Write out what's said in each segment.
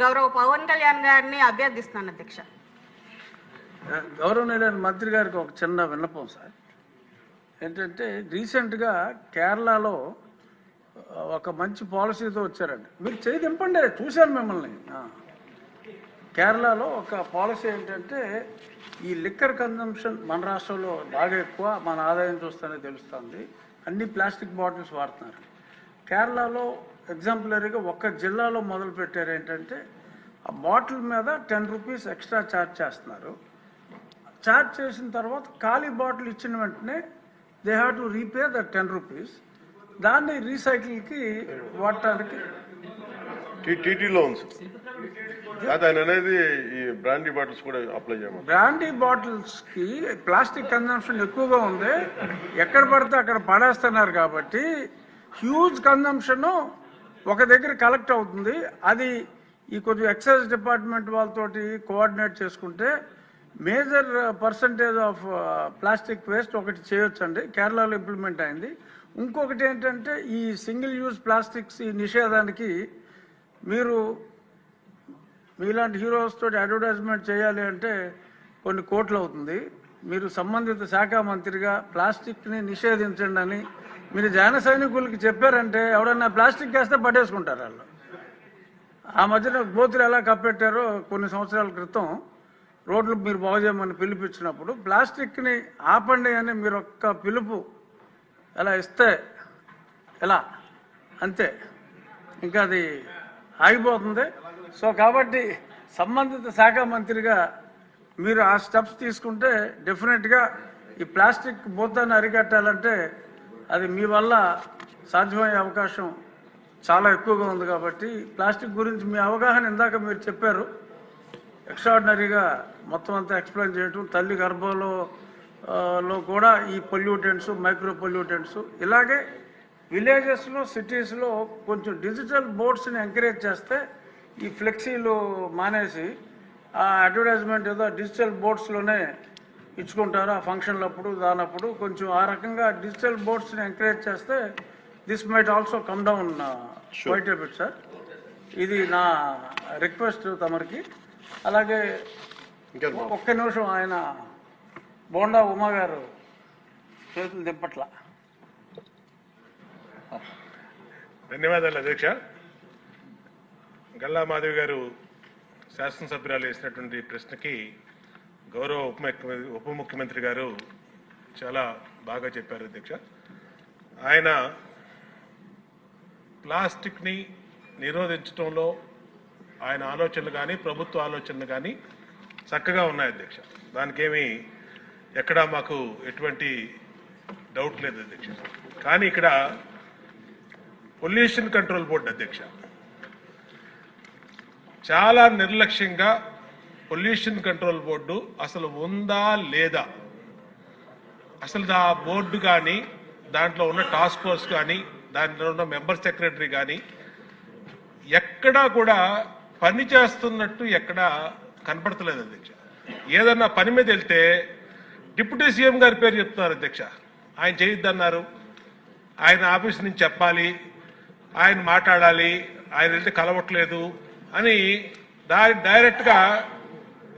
గౌరవ పవన్ కళ్యాణ్ గారిని అభ్యర్థిస్తున్నాను అధ్యక్ష. గౌరవనీయులైన మంత్రి గారికి ఒక చిన్న విన్నపం సార్. ఏంటంటే రీసెంట్గా కేరళలో ఒక మంచి పాలసీతో వచ్చారండి. మీరు చేయి దింపండి చూశాను మిమ్మల్ని. కేరళలో ఒక పాలసీ ఏంటంటే ఈ లిక్కర్ కన్జంప్షన్ మన రాష్ట్రంలో బాగా ఎక్కువ మన ఆదాయం చూస్తేనే తెలుస్తుంది. అన్ని ప్లాస్టిక్ బాటిల్స్ వాడుతున్నారు. కేరళలో ఎగ్జాంపులరీగా ఒక్క జిల్లాలో మొదలు పెట్టారు ఏంటంటే ఆ బాటిల్ మీద టెన్ రూపీస్ ఎక్స్ట్రా ఛార్జ్ చేస్తున్నారు. ఛార్జ్ చేసిన తర్వాత ఖాళీ బాటిల్ ఇచ్చిన వెంటనే they have to repay the ten rupees దాన్ని రీసైకిల్కి వాడటానికి అది ఆయన అనేది ఈ బ్రాండీ బాటిల్స్ కూడా అప్లై చేయమని. బ్రాండీ బాటిల్స్కి ప్లాస్టిక్ కన్జంప్షన్ ఎక్కువగా ఉంది. ఎక్కడ పడితే అక్కడ పడేస్తున్నారు కాబట్టి హ్యూజ్ కన్జంప్షన్ ఒక దగ్గర కలెక్ట్ అవుతుంది. అది ఈ కొంచెం ఎక్సైజ్ డిపార్ట్మెంట్ వాళ్ళతోటి కోఆర్డినేట్ చేసుకుంటే major percentage of plastic waste ఒకటి చేయొచ్చండి. కేరళలో ఇంప్లిమెంట్ అయింది. ఇంకొకటి ఏంటంటే ఈ సింగిల్ యూజ్ ప్లాస్టిక్స్ ఈ నిషేధానికి మీరు మీలాంటి హీరోస్ తోటి అడ్వర్టైజ్మెంట్ చేయాలి అంటే కొన్ని కోట్లు అవుతుంది. మీరు సంబంధిత శాఖ మంత్రిగా ప్లాస్టిక్ని నిషేధించండి అని మీరు జన సైనికులకి చెప్పారంటే ఎవడన్నా ప్లాస్టిక్ వేస్తే పట్టేసుకుంటారు వాళ్ళు. ఆ మధ్యన గోతులు ఎలా కప్పెట్టారో కొన్ని సంవత్సరాల క్రితం రోడ్లు మీరు బాగు చేయమని పిలిపించినప్పుడు ప్లాస్టిక్ని ఆపండి అని మీరు ఒక్క పిలుపు ఎలా ఇస్తే ఎలా? అంతే. ఇంకా అది ఆగిపోతుంది. సో కాబట్టి సంబంధిత శాఖ మంత్రిగా మీరు ఆ స్టెప్స్ తీసుకుంటే డెఫినెట్గా ఈ ప్లాస్టిక్ భూతాన్ని అరికట్టాలంటే అది మీ వల్ల సాధ్యమయ్యే అవకాశం చాలా ఎక్కువగా ఉంది కాబట్టి ప్లాస్టిక్ గురించి మీ అవగాహన ఇందాక మీరు చెప్పారు. ఎక్స్ట్రాడినరీగా మొత్తం అంతా ఎక్స్ప్లెయిన్ చేయటం తల్లి గర్భంలో లో కూడా ఈ పొల్యూటెంట్స్ మైక్రో పొల్యూటెంట్స్ ఇలాగే విలేజెస్లో సిటీస్లో కొంచెం డిజిటల్ బోర్డ్స్ని ఎంకరేజ్ చేస్తే ఈ ఫ్లెక్సీలు మానేసి ఆ అడ్వర్టైజ్మెంట్ ఏదో డిజిటల్ బోర్డ్స్లోనే ఇచ్చుకుంటారు. ఆ ఫంక్షన్లప్పుడు దానప్పుడు కొంచెం ఆ రకంగా డిజిటల్ బోర్డ్స్ని ఎంకరేజ్ చేస్తే this might also come down quite bit sir ఇది నా రిక్వెస్ట్ తమరికి. అలాగే ఒక్క నిమిషం ఆయన బోండా ఉమా గారు చేతులు దింపట్ల. ధన్యవాదాలు అధ్యక్ష. గల్లా మాధవి గారు శాసనసభ్యురాలు వేసినటువంటి ప్రశ్నకి గౌరవ ఉప ఉప ముఖ్యమంత్రి గారు చాలా బాగా చెప్పారు అధ్యక్ష. ఆయన ప్లాస్టిక్ని నిరోధించడంలో ఆయన ఆలోచనలు కానీ ప్రభుత్వ ఆలోచనలు కానీ చక్కగా ఉన్నాయి అధ్యక్ష. దానికేమి ఎక్కడా మాకు ఎటువంటి డౌట్ లేదు అధ్యక్ష. కానీ ఇక్కడ పొల్యూషన్ కంట్రోల్ బోర్డు అధ్యక్ష. చాలా నిర్లక్ష్యంగా పొల్యూషన్ కంట్రోల్ బోర్డు అసలు ఉందా లేదా? అసలు ఆ బోర్డు కానీ దాంట్లో ఉన్న టాస్క్ ఫోర్స్ కానీ దాంట్లో ఉన్న మెంబర్ సెక్రటరీ కానీ ఎక్కడా కూడా పని చేస్తున్నట్టు ఎక్కడా కనపడతలేదు అధ్యక్ష. ఏదన్నా పని మీద వెళ్తే డిప్యూటీ సీఎం గారి పేరు చెప్తున్నారు అధ్యక్ష. ఆయన చేయొద్దన్నారు. ఆయన ఆఫీస్ నుంచి చెప్పాలి. ఆయన మాట్లాడాలి. ఆయన వెళ్తే కలవట్లేదు అని దా డైరెక్ట్గా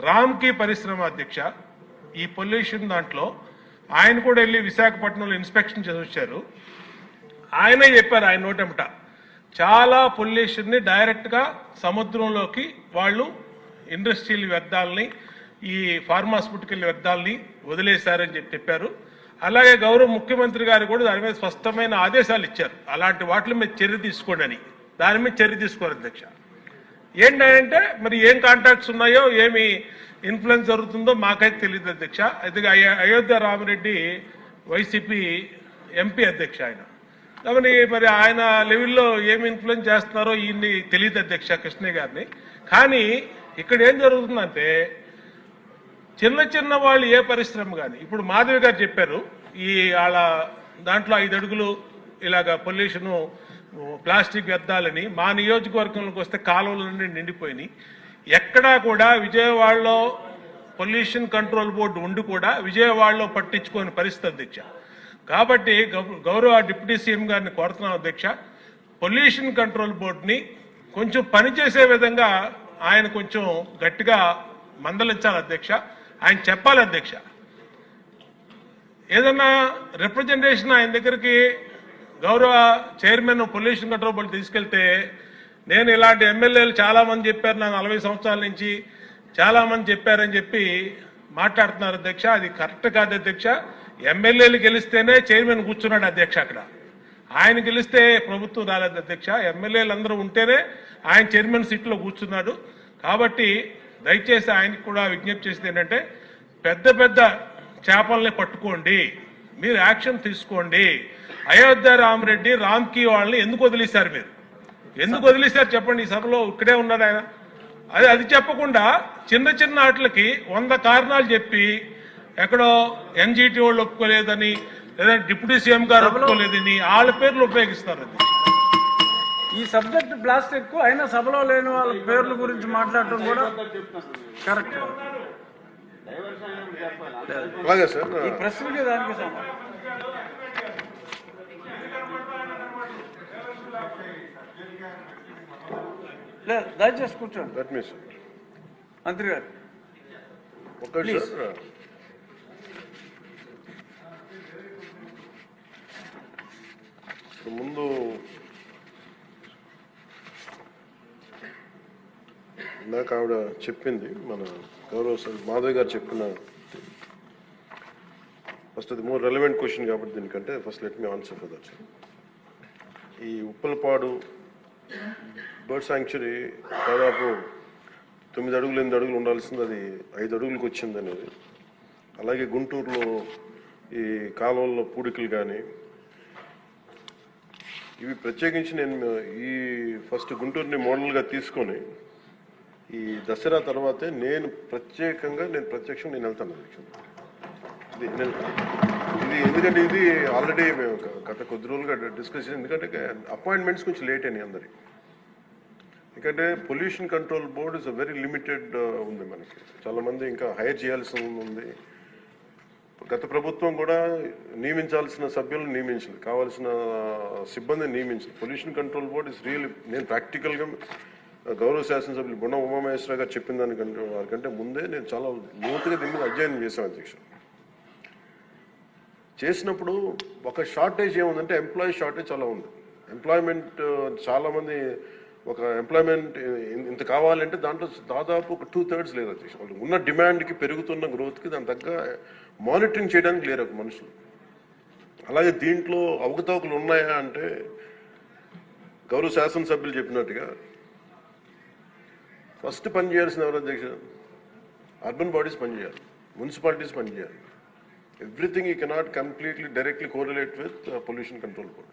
రామ్కి పరిశ్రమ అధ్యక్ష ఈ పొల్యూషన్ దాంట్లో ఆయన కూడా వెళ్ళి విశాఖపట్నంలో ఇన్స్పెక్షన్ చేసి వచ్చారు ఆయనే చెప్పారు ఆయన నోటెమట చాలా పొల్యూషన్ని డైరెక్ట్గా సముద్రంలోకి వాళ్ళు ఇండస్ట్రియల్ వ్యర్థాలని ఈ ఫార్మాస్యూటికల్ వ్యర్థాలని వదిలేశారని చెప్పి చెప్పారు. అలాగే గౌరవ ముఖ్యమంత్రి గారు కూడా దాని మీద స్పష్టమైన ఆదేశాలు ఇచ్చారు. అలాంటి వాటి మీద చర్య తీసుకోండి అని. దాని మీద చర్య తీసుకోరు అధ్యక్ష. ఏంటంటే మరి ఏం కాంటాక్ట్స్ ఉన్నాయో ఏమి ఇన్ఫ్లుయెన్స్ జరుగుతుందో మాకైతే తెలియదు అధ్యక్ష. అయితే అయ- అయోధ్య రామరెడ్డి వైసీపీ ఎంపీ అధ్యక్ష ఆయన. కాబట్టి మరి ఆయన లెవెల్లో ఏమి ఇన్ఫ్లుయెన్స్ చేస్తున్నారో ఈయన్ని తెలియదు అధ్యక్ష కృష్ణయ్య గారిని. కానీ ఇక్కడ ఏం జరుగుతుందంటే చిన్న చిన్న వాళ్ళు ఏ పరిశ్రమ కానీ ఇప్పుడు మాధవి గారు చెప్పారు ఈ వాళ్ళ దాంట్లో ఐదు అడుగులు ఇలాగ పొల్యూషను ప్లాస్టిక్ వ్యర్థాలని మా నియోజకవర్గంలోకి వస్తే కాలువలన్నీ నిండిపోయినాయి. ఎక్కడా కూడా విజయవాడలో పొల్యూషన్ కంట్రోల్ బోర్డు ఉండి కూడా విజయవాడలో పట్టించుకోని పరిస్థితి అధ్యక్ష. కాబట్టి గౌ- గౌరవ డిప్యూటీ సీఎం గారిని కోరుతున్నాం అధ్యక్ష. పొల్యూషన్ కంట్రోల్ బోర్డుని కొంచెం పనిచేసే విధంగా ఆయన కొంచెం గట్టిగా మందలించాలి అధ్యక్ష. ఆయన చెప్పాలి అధ్యక్ష. ఏదన్నా రిప్రజెంటేషన్ ఆయన దగ్గరికి గౌరవ చైర్మన్ పొల్యూషన్ కంట్రోల్ బోర్డు తీసుకెళ్తే నేను ఇలాంటి ఎమ్మెల్యేలు చాలామంది చెప్పారు నాకు నలభై సంవత్సరాల నుంచి చాలామంది చెప్పారని చెప్పి మాట్లాడుతున్నారు అధ్యక్ష. అది కరెక్ట్ కాదు అధ్యక్ష. ఎమ్మెల్యేలు గెలిస్తేనే చైర్మన్ కూర్చున్నాడు అధ్యక్ష అక్కడ. ఆయన గెలిస్తే ప్రభుత్వం రాలేదు అధ్యక్ష. ఎమ్మెల్యేలు అందరూ ఉంటేనే ఆయన చైర్మన్ సీట్లో కూర్చున్నాడు. కాబట్టి దయచేసి ఆయనకు కూడా విజ్ఞప్తి చేసింది ఏంటంటే పెద్ద పెద్ద చేపల్ని పట్టుకోండి. మీరు యాక్షన్ తీసుకోండి. అయోధ్య రామరెడ్డి రామ్కి వాళ్ళని ఎందుకు వదిలేశారు మీరు? ఎందుకు వదిలేశారు చెప్పండి ఈ సభలో ఇక్కడే ఉన్నారు ఆయన. అది అది చెప్పకుండా చిన్న చిన్న ఆటలకి వంద కారణాలు చెప్పి ఎక్కడో ఎన్జిటి వాళ్ళు ఒప్పుకోలేదని లేదా డిప్యూటీ సీఎం గారు ఒప్పుకోలేదని వాళ్ళ పేర్లు ఉపయోగిస్తారు అది. ఈ సబ్జెక్ట్ ప్లాస్టిక్ అయినా సభలో లేని వాళ్ళ పేర్ల గురించి మాట్లాడటం కూడా కరెక్ట్. అలాగే సార్ ఈ ప్రశ్నకి దానికి సమాధానం లేదు దయచేసి కూర్చోండి. లెట్ మీ సార్ మంత్రి గారు. ఒకటి Please. సార్ ముందు ఇందాక ఆవిడ చెప్పింది మన గౌరవ సార్ మాధవ్ గారు చెప్పిన ఫస్ట్ అది మోర్ రెలవెంట్ క్వశ్చన్ కాబట్టి దీనికంటే first let me answer for that ఈ ఉప్పలపాడు బర్డ్ శాంక్చురీ దాదాపు తొమ్మిది అడుగులు ఎనిమిది అడుగులు ఉండాల్సింది. అది ఐదు అడుగులకు వచ్చింది అనేది. అలాగే గుంటూరులో ఈ కాలువల్లో పూడికలు కానీ ఇవి ప్రత్యేకించి నేను ఈ ఫస్ట్ గుంటూరుని మోడల్గా తీసుకొని ఈ దసరా తర్వాతే నేను ప్రత్యేకంగా నేను ప్రత్యక్షం నేను వెళ్తాను ఇది ఇది ఎందుకంటే ఇది ఆల్రెడీ మేము గత కొద్ది రోజులుగా డిస్కస్ ఎందుకంటే అపాయింట్మెంట్స్ కొంచెం లేట్ అయినాయి అందరికి. ఎందుకంటే pollution control board is very limited ఉంది మనకి. చాలామంది ఇంకా హైర్ చేయాల్సి ఉంది. గత ప్రభుత్వం కూడా నియమించాల్సిన సభ్యులను నియమించింది. కావాల్సిన uh, సిబ్బందిని నియమించింది. Pollution control board is real నేను ప్రాక్టికల్గా uh, గౌరవ శాసనసభ్యులు బుణ ఉమామహేశ్వర గారు చెప్పిన దానికంటే వారికంటే ముందే నేను చాలా లోతుగా దీని మీద అధ్యయనం చేశాను అధ్యక్షుడు. చేసినప్పుడు ఒక షార్టేజ్ ఏముందంటే ఎంప్లాయీ షార్టేజ్ uh, చాలా ఉంది. ఎంప్లాయ్మెంట్ చాలామంది ఒక ఎంప్లాయ్మెంట్ ఇంత కావాలంటే దాంట్లో దాదాపు ఒక టూ థర్డ్స్ లేదు వాళ్ళు ఉన్న డిమాండ్కి పెరుగుతున్న గ్రోత్కి దాని తగ్గ మానిటరింగ్ చేయడానికి లేరు ఒక మనుషులు. అలాగే దీంట్లో అవకతవకలు ఉన్నాయా అంటే గౌరవ శాసనసభ్యులు చెప్పినట్టుగా ఫస్ట్ పని చేయాల్సిన ఎవరు అధ్యక్ష? అర్బన్ బాడీస్ పనిచేయాలి మున్సిపాలిటీస్ పనిచేయాలి everything you cannot completely directly correlate with pollution control board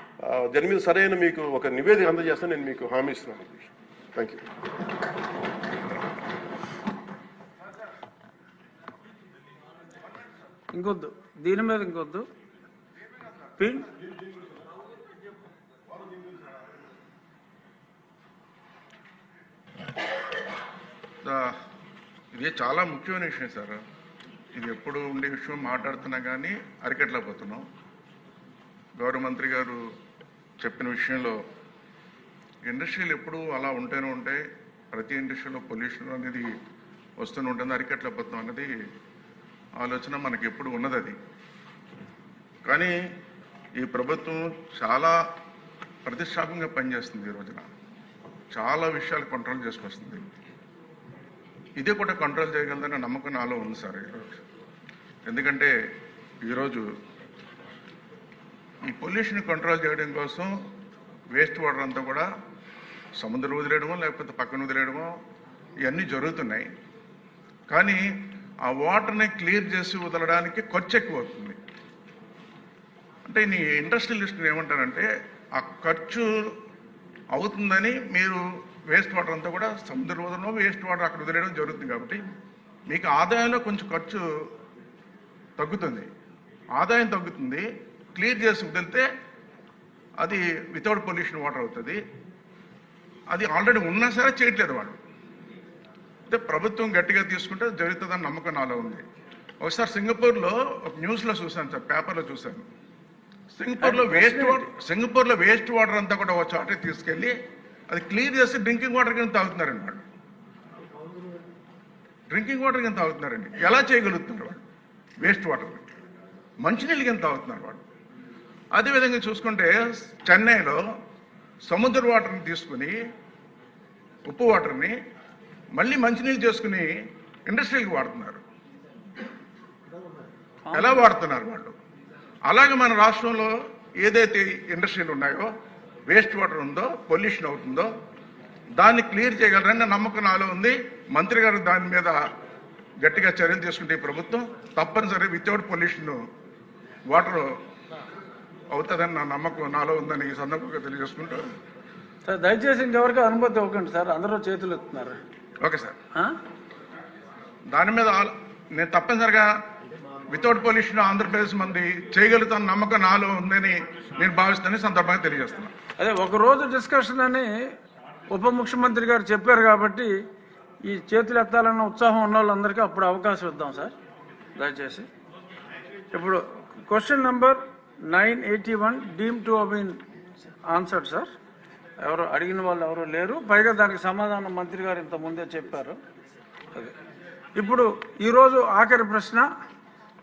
దాని మీద సరైన మీకు ఒక నివేదిక అందజేస్తాను నేను మీకు హామీ ఇస్తున్నాను. థ్యాంక్ యూ ఇంకొద్దు. దీని మీద ఇంకొద్దు. ఇది చాలా ముఖ్యమైన విషయం సార్. ఇది ఎప్పుడు ఉండే విషయం మాట్లాడుతున్నా కానీ అరికట్లేకపోతున్నాం గౌరవ మంత్రి గారు చెప్పిన విషయంలో ఇండస్ట్రీలు ఎప్పుడు అలా ఉంటూనే ఉంటాయి. ప్రతి ఇండస్ట్రీలో పొల్యూషన్ అనేది వస్తూనే ఉంటుంది. అరికట్లేకపోతున్నాం అనేది ఆలోచన మనకి ఎప్పుడు ఉన్నది అది. కానీ ఈ ప్రభుత్వం చాలా ప్రతిష్టాత్మకంగా పనిచేస్తుంది ఈ రోజున. చాలా విషయాలు కంట్రోల్ చేసుకొస్తుంది. ఇదే కూడా కంట్రోల్ చేయగలదనే నమ్మకం నాలో ఉంది సార్ ఈరోజు ఎందుకంటే ఈరోజు ఈ పొల్యూషన్ కంట్రోల్ చేయడం కోసం వేస్ట్ వాటర్ అంతా కూడా సముద్రం వదిలేయడమో లేకపోతే పక్కన వదిలేయడమో ఇవన్నీ జరుగుతున్నాయి. కానీ ఆ వాటర్ని క్లియర్ చేసి వదలడానికి ఖర్చు ఎక్కువ అవుతుంది అంటే నీ ఇండస్ట్రియలిస్ట్ ఏమంటారంటే ఆ ఖర్చు అవుతుందని మీరు వేస్ట్ వాటర్ అంతా కూడా సముద్ర వదలడం వేస్ట్ వాటర్ అక్కడ వదిలేయడం జరుగుతుంది కాబట్టి మీకు ఆదాయంలో కొంచెం ఖర్చు తగ్గుతుంది. ఆదాయం తగ్గుతుంది. క్లియర్ చేసి వదిలితే అది వితౌట్ పొల్యూషన్ వాటర్ అవుతుంది. అది ఆల్రెడీ ఉన్నా సరే చేయట్లేదు వాళ్ళు అంటే ప్రభుత్వం గట్టిగా తీసుకుంటే జరుగుతుందని నమ్మకం నాలో ఉంది. ఒకసారి సింగపూర్లో ఒక న్యూస్లో చూశాను సార్ పేపర్లో చూశాను. సింగపూర్లో వేస్ట్ వాటర్ సింగపూర్లో వేస్ట్ వాటర్ అంతా కూడా ఒక చోట తీసుకెళ్ళి అది క్లియర్ చేసి డ్రింకింగ్ వాటర్ కింద తాగుతున్నారండి వాళ్ళు డ్రింకింగ్ వాటర్ కింద తాగుతున్నారండి. ఎలా చేయగలుగుతున్నారు వాళ్ళు వేస్ట్ వాటర్ మంచినీళ్ళు కింద తాగుతున్నారు వాళ్ళు అదేవిధంగా చూసుకుంటే చెన్నైలో సముద్ర వాటర్ని తీసుకుని ఉప్పు వాటర్ని మళ్ళీ మంచినీళ్ళు చేసుకుని ఇండస్ట్రీకి వాడుతున్నారు. ఎలా వాడుతున్నారు వాళ్ళు? అలాగే మన రాష్ట్రంలో ఏదైతే ఇండస్ట్రీలు ఉన్నాయో వేస్ట్ వాటర్ ఉందో పొల్యూషన్ అవుతుందో దాన్ని క్లియర్ చేయగలరని నమ్మకం నాలో ఉంది. మంత్రి గారు దాని మీద గట్టిగా చర్యలు తీసుకుంటే ఈ ప్రభుత్వం తప్పనిసరి వితౌట్ పొల్యూషన్ వాటర్ అవుతుందని నా నమ్మకం నాలో ఉందని ఈ సందర్భంగా తెలియజేసుకుంటూ. సార్ దయచేసి ఇంకెవరికి అనుమతి ఇవ్వకండి సార్ అందరూ చేతులు ఎత్తున్నారు. Okay sir? దాని మీద నేను తప్పనిసరిగా వితౌట్ పొల్యూషన్ ఆంధ్రప్రదేశ్ మంది చేయగలుగుతాను నమ్మకం నాలో ఉందని నేను భావిస్తానని సందర్భంగా తెలియజేస్తున్నాను. అదే ఒక రోజు డిస్కషన్ అని ఉప ముఖ్యమంత్రి గారు చెప్పారు కాబట్టి ఈ చేతులు ఎత్తాలన్న ఉత్సాహం ఉన్న వాళ్ళందరికీ అప్పుడు అవకాశం ఇద్దాం సార్. దయచేసి. ఇప్పుడు question number nine eighty one deem to been answered sir. ఎవరు అడిగిన వాళ్ళు ఎవరు లేరు. పైగా దానికి సమాధానం మంత్రి గారు ఇంత ముందే చెప్పారు. అదే. ఇప్పుడు ఈరోజు ఆఖరి ప్రశ్న.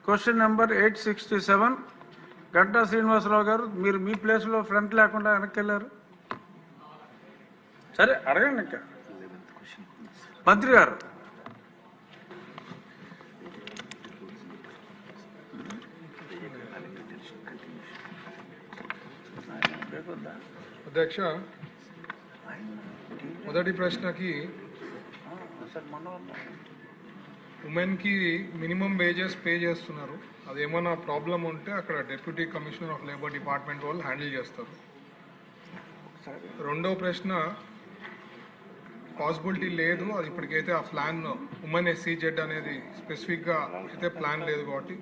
Question number eight sixty seven Ganta Srinivasarao గారు మీరు మీ ప్లేస్లో ఫ్రంట్ లేకుండా వెనక్కి వెళ్ళారు సరే అడగండి ఇంకా. మంత్రి గారు అధ్యక్ష మొదటి ప్రశ్నకి ఉమెన్కి మినిమం వేజెస్ పే చేస్తున్నారు. అది ఏమైనా ప్రాబ్లం ఉంటే అక్కడ deputy commissioner of labour department వాళ్ళు హ్యాండిల్ చేస్తారు. రెండో ప్రశ్న పాసిబిలిటీ లేదు అది ఇప్పటికైతే ఆ ప్లాన్ ఉమెన్ ఎస్సీ జెడ్ అనేది స్పెసిఫిక్గా అయితే ప్లాన్ లేదు కాబట్టి.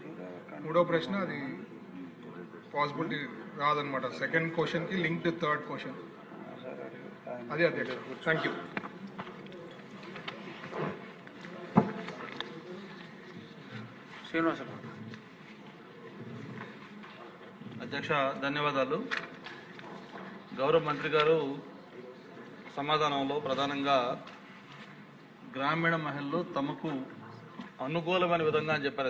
మూడో ప్రశ్న అది పాసిబిలిటీ రాదనమాట సెకండ్ క్వశ్చన్కి లింక్డ్ థర్డ్ క్వశ్చన్ అది అధ్యక్ష. థ్యాంక్ యూ అధ్యక్ష ధన్యవాదాలు. గౌరవ మంత్రి గారు సమాధానంలో ప్రధానంగా గ్రామీణ మహిళలు తమకు అనుకూలమైన విధంగా అని చెప్పారు.